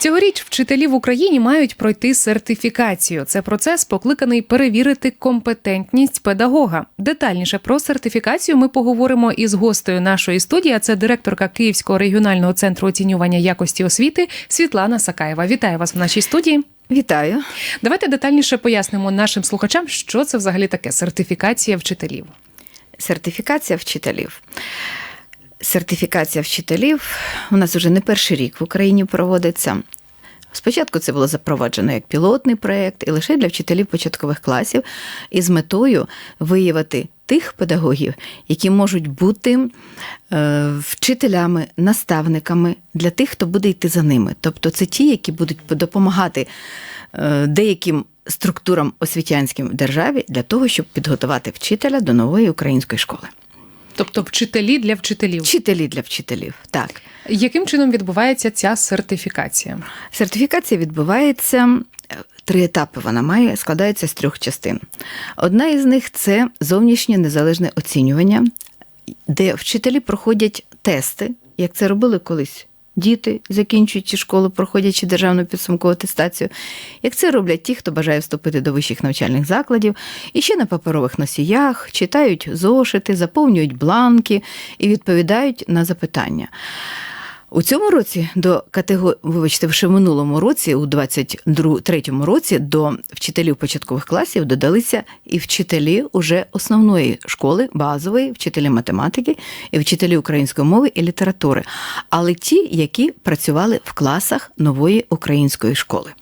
Цьогоріч вчителі в Україні мають пройти сертифікацію. Це процес покликаний перевірити компетентність педагога. Детальніше про сертифікацію ми поговоримо із гостею нашої студії. Це директорка Київського регіонального центру оцінювання якості освіти Світлана Сакаєва. Вітаю вас в нашій студії. Вітаю. Давайте детальніше пояснимо нашим слухачам, що це взагалі таке сертифікація вчителів. Сертифікація вчителів. Сертифікація вчителів у нас вже не перший рік в Україні проводиться. Спочатку це було запроваджено як пілотний проєкт і лише для вчителів початкових класів, із метою виявити тих педагогів, які можуть бути е, вчителями, наставниками для тих, хто буде йти за ними. Тобто це ті, які будуть допомагати е, деяким структурам освітянським в державі для того, щоб підготувати вчителя до нової української школи. Тобто вчителі для вчителів. Вчителі для вчителів, так. Яким чином відбувається ця сертифікація? Сертифікація відбувається. Три етапи вона має, складається з трьох частин. Одна із них це зовнішнє незалежне оцінювання, де вчителі проходять тести, як це робили колись діти, закінчуючи школу, проходячи державну підсумкову атестацію, як це роблять ті, хто бажає вступити до вищих навчальних закладів, і ще на паперових носіях читають зошити, заповнюють бланки і відповідають на запитання. У цьому році до категорії, вибачте, ще в минулому році, у 23-му році, до вчителів початкових класів додалися і вчителі уже основної школи, базової, вчителі математики, і вчителі української мови і літератури, але ті, які працювали в класах нової української школи.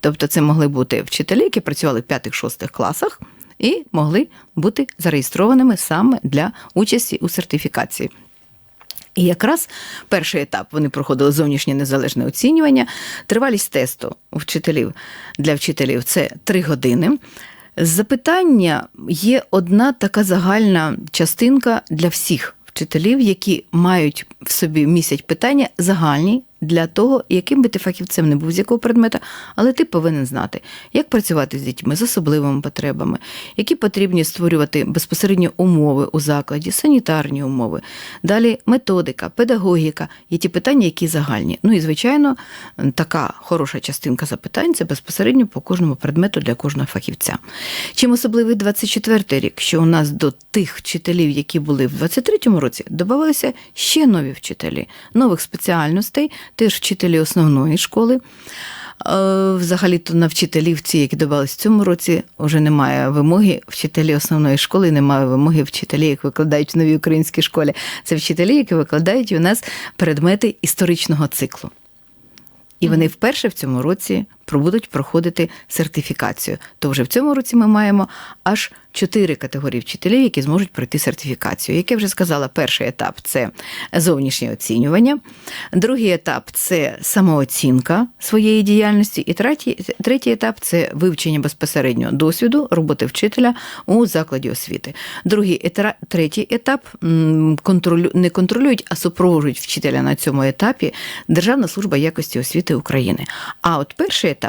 Тобто це могли бути вчителі, які працювали в 5-6 класах і могли бути зареєстрованими саме для участі у сертифікації. І якраз перший етап вони проходили зовнішнє незалежне оцінювання. Тривалість тесту вчителів для вчителів це три години. Запитання є одна така загальна частинка для всіх вчителів, які мають в собі місять питання загальні для того, яким би ти фахівцем не був з якого предмета, але ти повинен знати, як працювати з дітьми з особливими потребами, які потрібні створювати безпосередньо умови у закладі, санітарні умови. Далі методика, педагогіка є ті питання, які загальні. Ну і звичайно, така хороша частинка запитань це безпосередньо по кожному предмету для кожного фахівця. Чим особливий 24-й рік, що у нас до тих вчителів, які були в 23-му році, додавалися ще нові вчителі, нових спеціальностей теж вчителі основної школи. Взагалі-то на вчителів ці, які додавалися в цьому році, вже немає вимоги вчителі основної школи, немає вимоги вчителі, які викладають в новій українській школі. Це вчителі, які викладають у нас предмети історичного циклу. І вони вперше в цьому році будуть проходити сертифікацію. То вже в цьому році ми маємо аж чотири категорії вчителів, які зможуть пройти сертифікацію. Як я вже сказала, перший етап це зовнішнє оцінювання, другий етап це самооцінка своєї діяльності, і третій, третій етап це вивчення безпосередньо досвіду роботи вчителя у закладі освіти. Другий третій етап контролю, не контролюють, а супроводжують вчителя на цьому етапі Державна служба якості освіти України. А от перший етап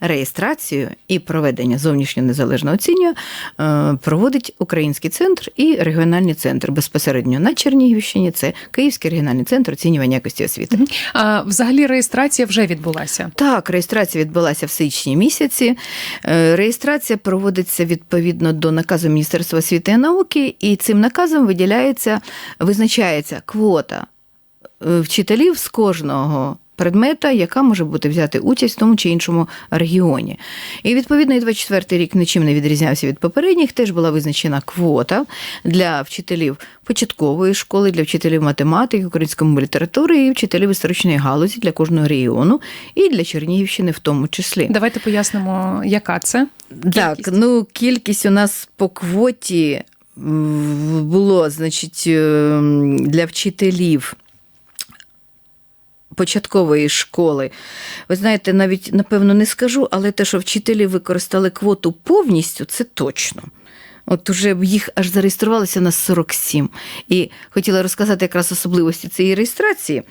реєстрацію і проведення зовнішньо незалежного оцінювання е, проводить Український центр і регіональний центр безпосередньо на Чернігівщині. Це Київський регіональний центр оцінювання якості освіти. А взагалі реєстрація вже відбулася? Так, реєстрація відбулася в січні місяці. Е, реєстрація проводиться відповідно до наказу Міністерства освіти і науки, і цим наказом виділяється, визначається квота е, вчителів з кожного предмета, яка може бути взяти участь в тому чи іншому регіоні. І відповідно, і 24 рік нічим не відрізнявся від попередніх. Теж була визначена квота для вчителів початкової школи, для вчителів математики, української літератури і вчителів історичної галузі для кожного регіону і для Чернігівщини в тому числі. Давайте пояснимо, яка це так. Ну кількість у нас по квоті було, значить, ем, для вчителів початкової школи. Ви знаєте, навіть напевно не скажу, але те, що вчителі використали квоту повністю, це точно. От уже їх аж зареєструвалося на 47. І хотіла розказати якраз особливості цієї реєстрації,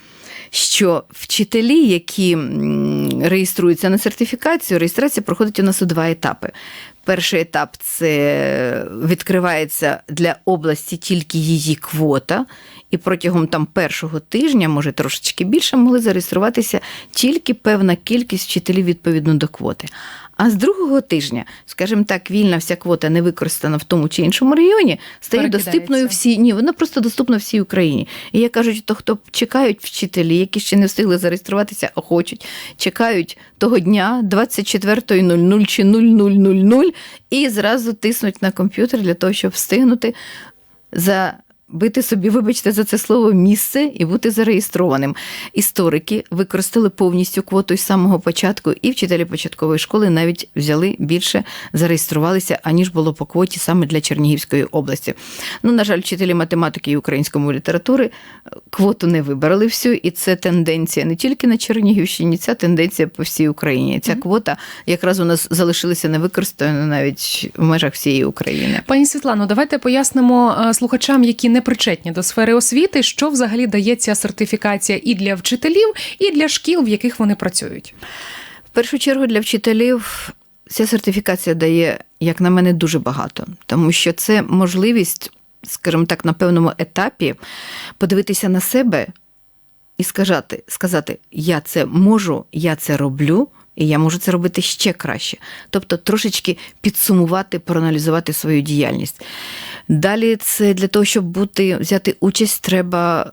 що вчителі, які реєструються на сертифікацію, реєстрація проходить у нас у два етапи. Перший етап це відкривається для області тільки її квота, і протягом там першого тижня, може трошечки більше, могли зареєструватися тільки певна кількість вчителів відповідно до квоти. А з другого тижня, скажімо так, вільна вся квота не використана в тому чи іншому районі, стає доступною всій. Ні, вона просто доступна всій Україні. І як кажуть, то хто чекають вчителі, які ще не встигли зареєструватися, а хочуть, чекають того дня 24.00 чи 00.00 і зразу тиснуть на комп'ютер для того, щоб встигнути за. Бити собі, вибачте за це слово, місце і бути зареєстрованим. Історики використали повністю квоту з самого початку, і вчителі початкової школи навіть взяли більше, зареєструвалися, аніж було по квоті саме для Чернігівської області. Ну, на жаль, вчителі математики і української літератури е, квоту не вибрали всю, і це тенденція не тільки на Чернігівщині, ця тенденція по всій Україні. Ця квота якраз у нас залишилася невикористана навіть в межах всієї України. Пані Світлано, давайте пояснимо е, слухачам, які не причетні до сфери освіти, що взагалі дає ця сертифікація і для вчителів, і для шкіл, в яких вони працюють. В першу чергу для вчителів ця сертифікація дає, як на мене, дуже багато, тому що це можливість, скажімо так, на певному етапі подивитися на себе і сказати, сказати: я це можу, я це роблю. І я можу це робити ще краще. Тобто трошечки підсумувати, проаналізувати свою діяльність. Далі це для того, щоб бути, взяти участь, треба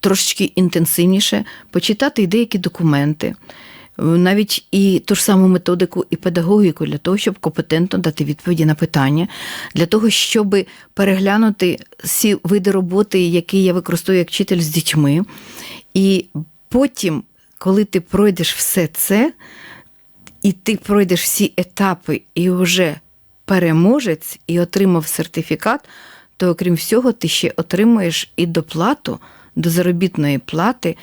трошечки інтенсивніше почитати і деякі документи, навіть і ту ж саму методику і педагогіку для того, щоб компетентно дати відповіді на питання, для того, щоб переглянути всі види роботи, які я використовую як вчитель з дітьми. І потім, коли ти пройдеш все це, і ти пройдеш всі етапи і вже переможець і отримав сертифікат, то окрім всього, ти ще отримуєш і доплату до заробітної плати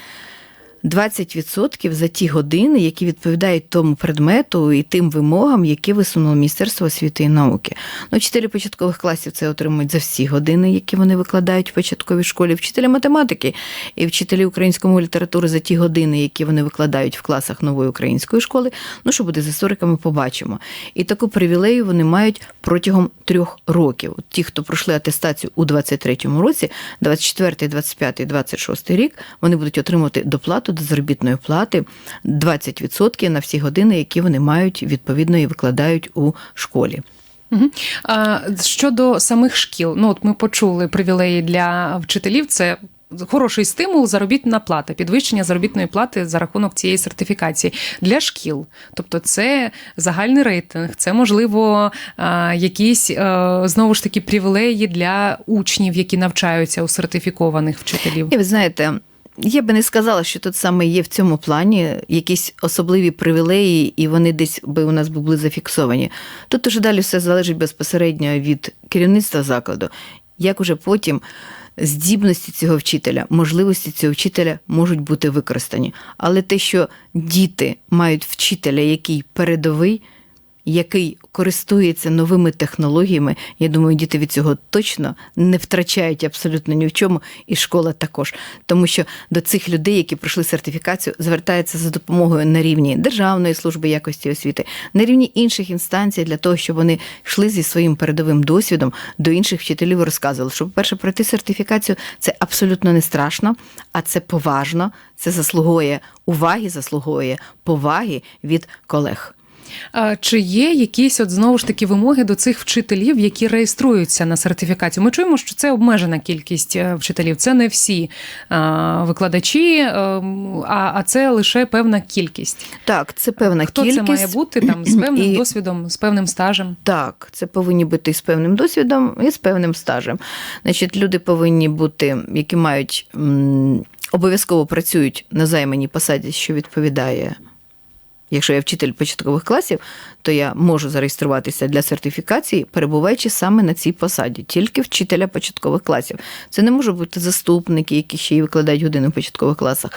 20% за ті години, які відповідають тому предмету і тим вимогам, які висунуло Міністерство освіти і науки. Ну, вчителі початкових класів це отримують за всі години, які вони викладають в початковій школі, вчителі математики і вчителі української літератури за ті години, які вони викладають в класах нової української школи. Ну, що буде з істориками, побачимо. І таку привілею вони мають протягом трьох років. Ті, хто пройшли атестацію у 23-му році, 24, 25, 26 рік, вони будуть отримувати доплату до заробітної плати 20% на всі години, які вони мають відповідно і викладають у школі. А, щодо самих шкіл, ну от ми почули привілеї для вчителів. Це хороший стимул, заробітна плата, підвищення заробітної плати за рахунок цієї сертифікації для шкіл. Тобто, це загальний рейтинг, це можливо якісь знову ж таки привілеї для учнів, які навчаються у сертифікованих вчителів. І ви знаєте. Я би не сказала, що тут саме є в цьому плані якісь особливі привілеї, і вони десь би у нас були зафіксовані. Тут уже далі все залежить безпосередньо від керівництва закладу, як уже потім здібності цього вчителя, можливості цього вчителя можуть бути використані. Але те, що діти мають вчителя, який передовий, який користується новими технологіями, я думаю, діти від цього точно не втрачають абсолютно ні в чому, і школа також. Тому що до цих людей, які пройшли сертифікацію, звертаються за допомогою на рівні Державної служби якості освіти, на рівні інших інстанцій для того, щоб вони йшли зі своїм передовим досвідом до інших вчителів і розказували, що, по-перше, пройти сертифікацію це абсолютно не страшно, а це поважно, це заслуговує уваги, заслуговує поваги від колег. Чи є якісь от знову ж таки вимоги до цих вчителів, які реєструються на сертифікацію? Ми чуємо, що це обмежена кількість е, вчителів. Це не всі викладачі, е, а, це лише певна кількість. Так, це певна Хто кількість. це має бути там з певним І- досвідом, з певним стажем? Так, це повинні бути з певним досвідом і з певним стажем. Значить, люди повинні бути, які мають обов'язково працюють на займаній посаді, що відповідає. Якщо я вчитель початкових класів, то я можу зареєструватися для сертифікації, перебуваючи саме на цій посаді, тільки вчителя початкових класів. Це не можуть бути заступники, які ще й викладають години в початкових класах.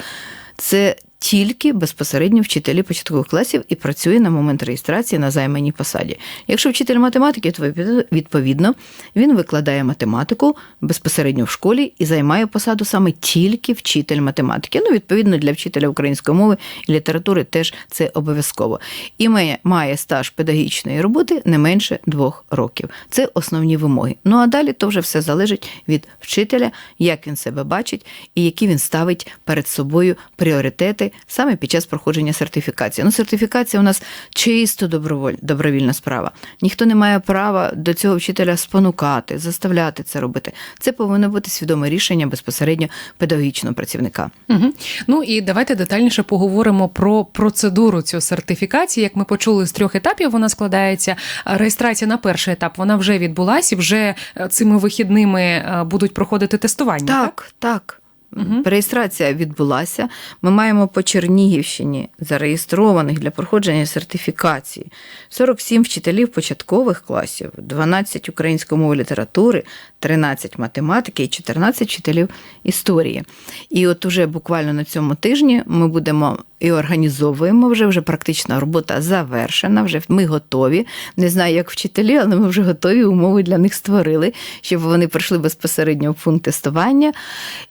Це тільки безпосередньо вчителі початкових класів і працює на момент реєстрації на займаній посаді. Якщо вчитель математики, то відповідно він викладає математику безпосередньо в школі і займає посаду саме тільки вчитель математики. Ну, відповідно, для вчителя української мови і літератури теж це обов'язково. І має, стаж педагогічної роботи не менше двох років. Це основні вимоги. Ну а далі то вже все залежить від вчителя, як він себе бачить і які він ставить перед собою пріоритети саме під час проходження сертифікації. Ну, сертифікація у нас чисто доброволь, добровільна справа. Ніхто не має права до цього вчителя спонукати, заставляти це робити. Це повинно бути свідоме рішення безпосередньо педагогічного працівника. Угу. Ну і давайте детальніше поговоримо про процедуру цю сертифікації. Як ми почули з трьох етапів, вона складається. Реєстрація на перший етап вона вже відбулася, і вже е, цими вихідними е, будуть проходити тестування. Так, так. так. Угу. Реєстрація відбулася. Ми маємо по Чернігівщині зареєстрованих для проходження сертифікації 47 вчителів початкових класів, 12 української мови літератури, 13 математики і 14 вчителів історії. І от уже буквально на цьому тижні ми будемо і організовуємо вже вже практична робота завершена. Вже ми готові. Не знаю, як вчителі, але ми вже готові умови для них створили, щоб вони прийшли безпосередньо в пункт тестування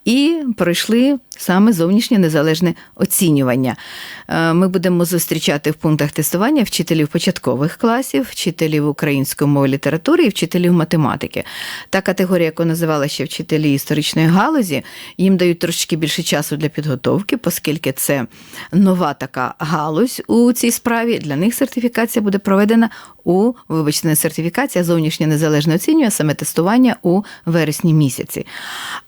і пройшли саме зовнішнє незалежне оцінювання. Е, ми будемо зустрічати в пунктах тестування вчителів початкових класів, вчителів української мови літератури і вчителів математики. Та категорія, яку називала ще вчителі історичної галузі, їм дають трошки більше часу для підготовки, оскільки це нова така галузь у цій справі. Для них сертифікація буде проведена у вибачте, не сертифікація, зовнішнє незалежне оцінює саме тестування у вересні місяці.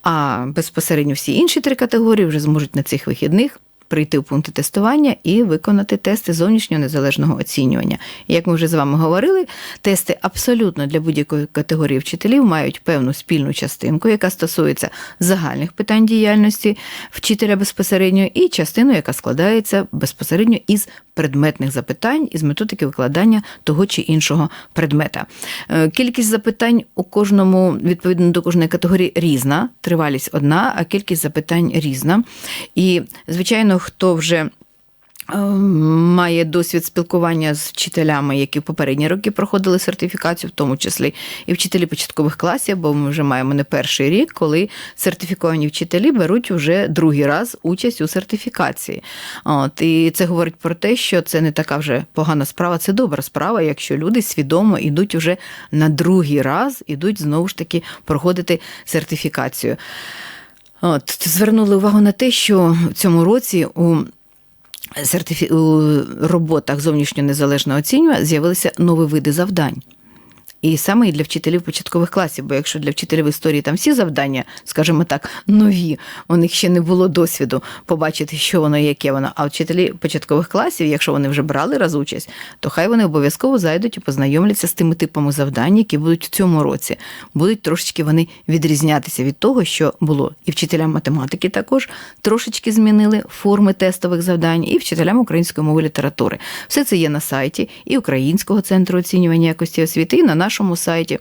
А безпосередньо всі інші три категорії вже зможуть на цих вихідних прийти в пункти тестування і виконати тести зовнішнього незалежного оцінювання. Як ми вже з вами говорили, тести абсолютно для будь-якої категорії вчителів мають певну спільну частинку, яка стосується загальних питань діяльності вчителя безпосередньо, і частину, яка складається безпосередньо із предметних запитань, із методики викладання того чи іншого предмета. Е, кількість запитань у кожному, відповідно до кожної категорії, різна, тривалість одна, а кількість запитань різна. І, звичайно, хто вже Має досвід спілкування з вчителями, які в попередні роки проходили сертифікацію, в тому числі і вчителі початкових класів, бо ми вже маємо не перший рік, коли сертифіковані вчителі беруть вже другий раз участь у сертифікації. От, І це говорить про те, що це не така вже погана справа, це добра справа, якщо люди свідомо йдуть уже на другий раз, ідуть знову ж таки проходити сертифікацію. От, Звернули увагу на те, що в цьому році у сертифі... у роботах зовнішньо незалежного оцінювання з'явилися нові види завдань. І саме і для вчителів початкових класів, бо якщо для вчителів історії там всі завдання, скажімо так, нові, у них ще не було досвіду побачити, що воно яке воно. А вчителі початкових класів, якщо вони вже брали раз участь, то хай вони обов'язково зайдуть і познайомляться з тими типами завдань, які будуть в цьому році. Будуть трошечки вони відрізнятися від того, що було. І вчителям математики також трошечки змінили форми тестових завдань, і вчителям української мови літератури. Все це є на сайті і Українського центру оцінювання якості освіти, і на нашому сайті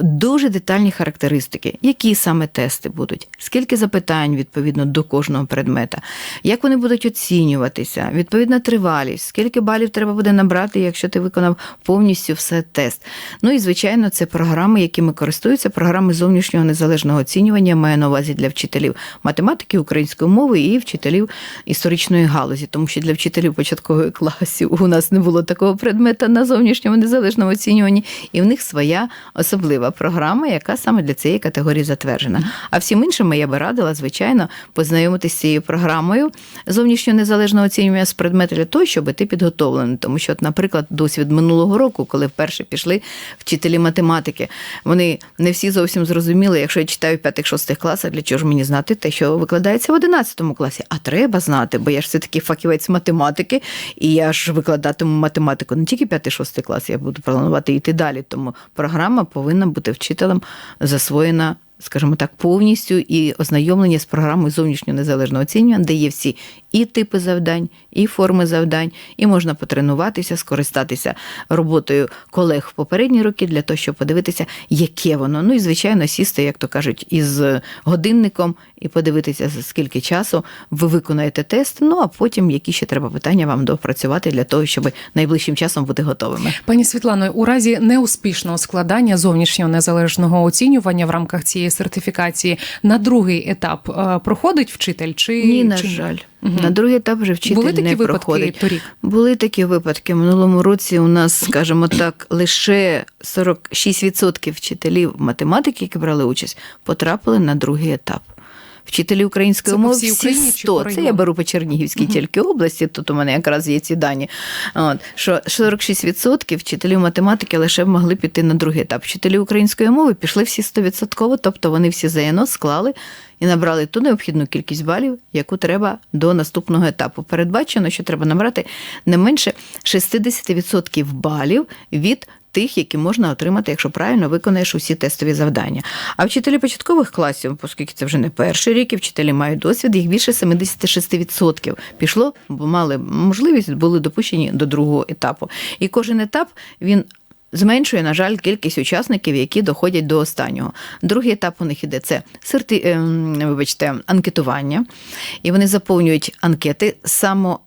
дуже детальні характеристики, які саме тести будуть, скільки запитань відповідно до кожного предмета, як вони будуть оцінюватися, відповідна тривалість, скільки балів треба буде набрати, якщо ти виконав повністю все тест. Ну і звичайно, це програми, якими користуються, програми зовнішнього незалежного оцінювання, має на увазі для вчителів математики, української мови і вчителів історичної галузі, тому що для вчителів початкової класів у нас не було такого предмета на зовнішньому незалежному оцінюванні, і в них своя особлива програма, яка саме для цієї категорії затверджена. А всім іншим я би радила, звичайно, познайомитися з цією програмою зовнішнього незалежного оцінювання з предмету для того, щоб ти підготовлений. Тому що, от, наприклад, досвід минулого року, коли вперше пішли вчителі математики, вони не всі зовсім зрозуміли, якщо я читаю в 5-6 класах, для чого ж мені знати те, що викладається в 11 класі. А треба знати, бо я ж все таки фахівець математики, і я ж викладатиму математику не тільки 5-6 клас, я буду планувати йти далі. Тому програма повинна бути вчителем засвоєна скажімо так, повністю і ознайомлення з програмою зовнішнього незалежного оцінювання, де є всі і типи завдань, і форми завдань, і можна потренуватися, скористатися роботою колег в попередні роки для того, щоб подивитися, яке воно. Ну і звичайно, сісти, як то кажуть, із годинником і подивитися, за скільки часу ви виконаєте тест. Ну а потім які ще треба питання вам допрацювати для того, щоб найближчим часом бути готовими. Пані Світлано, у разі неуспішного складання зовнішнього незалежного оцінювання в рамках цієї сертифікації на другий етап е, проходить вчитель чи Ні, на чи жаль, Мгм. на другий етап вже вчитель Були не проходить. торік? Були такі випадки. Минулому році у нас, скажімо так, лише 46% вчителів математики, які брали участь, потрапили на другий етап. Вчителі української Це мови всі 100. Це я беру по Чернігівській тільки області, тут у мене якраз є ці дані. От, що 46% вчителів математики лише б могли піти на другий етап. Вчителі української мови пішли всі 100%, тобто вони всі ЗНО склали і набрали ту необхідну кількість балів, яку треба до наступного етапу. Передбачено, що треба набрати не менше 60% балів від тих, які можна отримати, якщо правильно виконаєш усі тестові завдання. А вчителі початкових класів, оскільки це вже не перший рік, і вчителі мають досвід, їх більше 76% пішло, бо мали можливість, були допущені до другого етапу. І кожен етап він. Зменшує, на жаль, кількість учасників, які доходять до останнього. Другий етап у них іде це серти, ем, вибачте, анкетування, і вони заповнюють анкети, само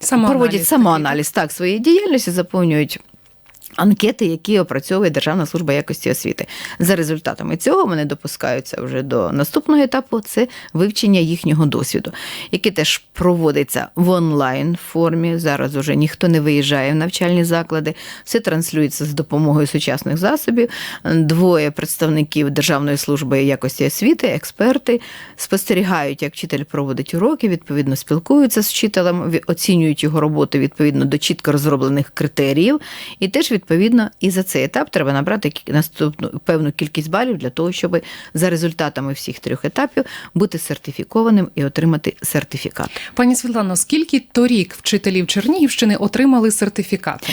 Самоаналіз проводять самоаналіз так своєї діяльності, заповнюють. Анкети, які опрацьовує Державна служба якості освіти. За результатами цього вони допускаються вже до наступного етапу це вивчення їхнього досвіду, який теж проводиться в онлайн формі. Зараз уже ніхто не виїжджає в навчальні заклади, все транслюється з допомогою сучасних засобів. Двоє представників Державної служби якості освіти, експерти, спостерігають, як вчитель проводить уроки, відповідно спілкуються з вчителем, оцінюють його роботу відповідно до чітко розроблених критеріїв, і теж відповідно і за цей етап треба набрати наступну певну кількість балів для того, щоб за результатами всіх трьох етапів бути сертифікованим і отримати сертифікат. Пані Світлано, скільки торік вчителів Чернігівщини отримали сертифікати?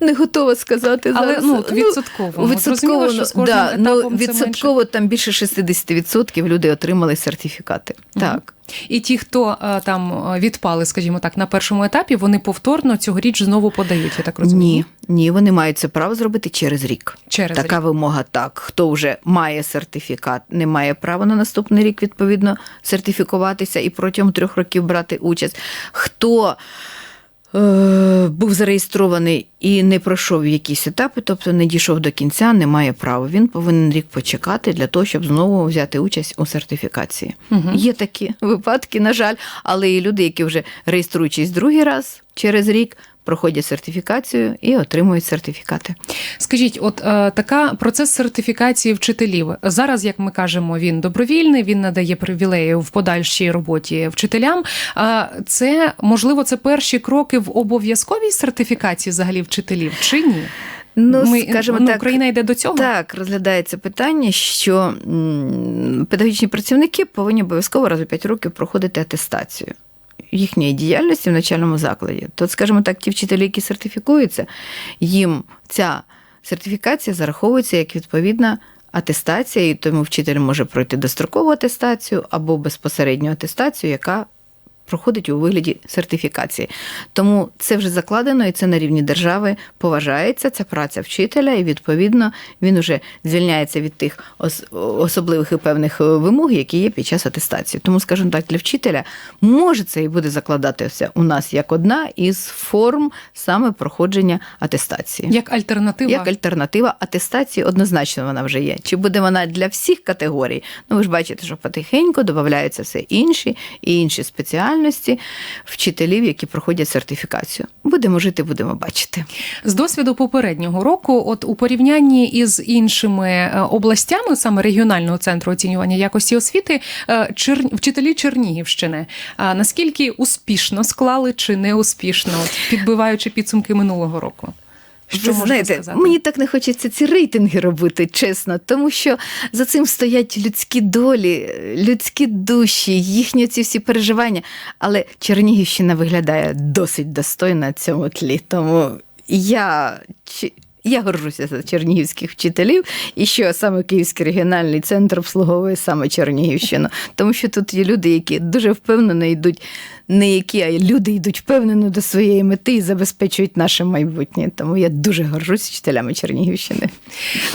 Не готова сказати Але, зараз. ну, відсотково. От відсотково, зрозуміло, що з кожним да, ну, відсотково там більше 60% людей отримали сертифікати. Так. І ті, хто е, там е, відпали, скажімо так, на першому етапі, вони повторно цьогоріч знову подають, я так розумію. Ні, ні, вони мають це право зробити через рік. Через така рік. вимога так. Хто вже має сертифікат, не має права на наступний рік відповідно сертифікуватися і протягом трьох років брати участь. Хто був зареєстрований і не пройшов якісь етапи, тобто не дійшов до кінця, не має права. Він повинен рік почекати для того, щоб знову взяти участь у сертифікації. Угу. Є такі випадки, на жаль, але і люди, які вже реєструючись другий раз через рік, проходять сертифікацію і отримують сертифікати. Скажіть, от е, така процес сертифікації вчителів зараз, як ми кажемо, він добровільний, він надає привілеї в подальшій роботі вчителям. А це можливо це перші кроки в обов'язковій сертифікації взагалі вчителів чи ні? Ну, ми, скажімо ну, так, Україна йде до цього. Так, розглядається питання, що педагогічні працівники повинні обов'язково раз у 5 років проходити атестацію їхньої діяльності в навчальному закладі. То, скажімо так, ті вчителі, які сертифікуються, їм ця сертифікація зараховується як відповідна атестація, і тому вчитель може пройти дострокову атестацію або безпосередню атестацію, яка проходить у вигляді сертифікації. Тому це вже закладено, і це на рівні держави поважається. Це праця вчителя, і відповідно він вже звільняється від тих особливих і певних е, вимог, які є під час атестації. Тому, скажімо так, для вчителя може це і буде закладатися у нас як одна із форм саме проходження атестації. Як альтернатива Як альтернатива атестації однозначно вона вже є. Чи буде вона для всіх категорій? Ну ви ж бачите, що потихеньку додаються все інші і інші спеціальності вчителів, які проходять сертифікацію. Будемо жити, будемо бачити. З досвіду попереднього року, от у порівнянні із іншими е, областями, саме регіонального центру оцінювання якості освіти, е, чер... вчителі Чернігівщини, а наскільки успішно склали чи не успішно, підбиваючи підсумки минулого року? Що Ви знаєте, сказати? мені так не хочеться ці рейтинги робити, чесно, тому що за цим стоять людські долі, людські душі, їхні ці всі переживання. Але Чернігівщина виглядає досить достойно на цьому тлі. Тому я. Я горжуся за чернігівських вчителів, і що саме Київський регіональний центр обслуговує саме Чернігівщину, тому що тут є люди, які дуже впевнено йдуть, не які, а люди йдуть впевнено до своєї мети і забезпечують наше майбутнє. Тому я дуже горжусь вчителями Чернігівщини.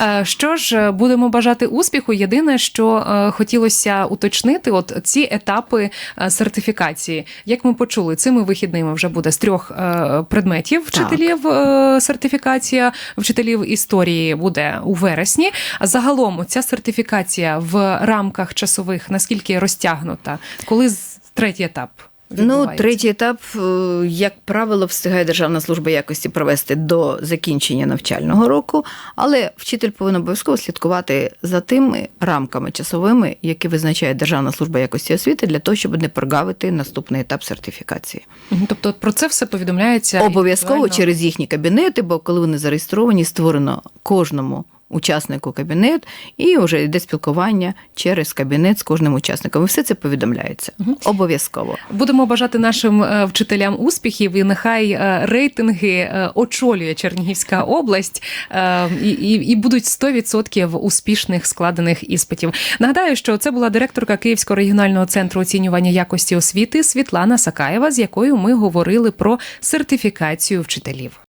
Е, Що ж, будемо бажати успіху. Єдине, що е, хотілося уточнити, от ці етапи е, сертифікації, як ми почули, цими вихідними вже буде з трьох е, предметів вчителів. е, Сертифікація вчителів історії буде у вересні. А загалом ця сертифікація в рамках часових наскільки розтягнута, коли третій етап. Ну, третій етап, е, як правило, встигає Державна служба якості провести до закінчення навчального року, але вчитель повинен обов'язково слідкувати за тими рамками часовими, які визначає Державна служба якості освіти, для того, щоб не прогавити наступний етап сертифікації. Тобто про це все повідомляється Обов'язково через їхні кабінети, бо коли вони зареєстровані, створено кожному. Учаснику кабінет і вже йде спілкування через кабінет з кожним учасником. І все це повідомляється обов'язково. Будемо бажати нашим е, вчителям успіхів, і нехай е, рейтинги е, очолює Чернігівська область і, і, і будуть 100% успішних складених іспитів. Нагадаю, що це була директорка Київського регіонального центру оцінювання якості освіти Світлана Сакаєва, з якою ми говорили про сертифікацію вчителів.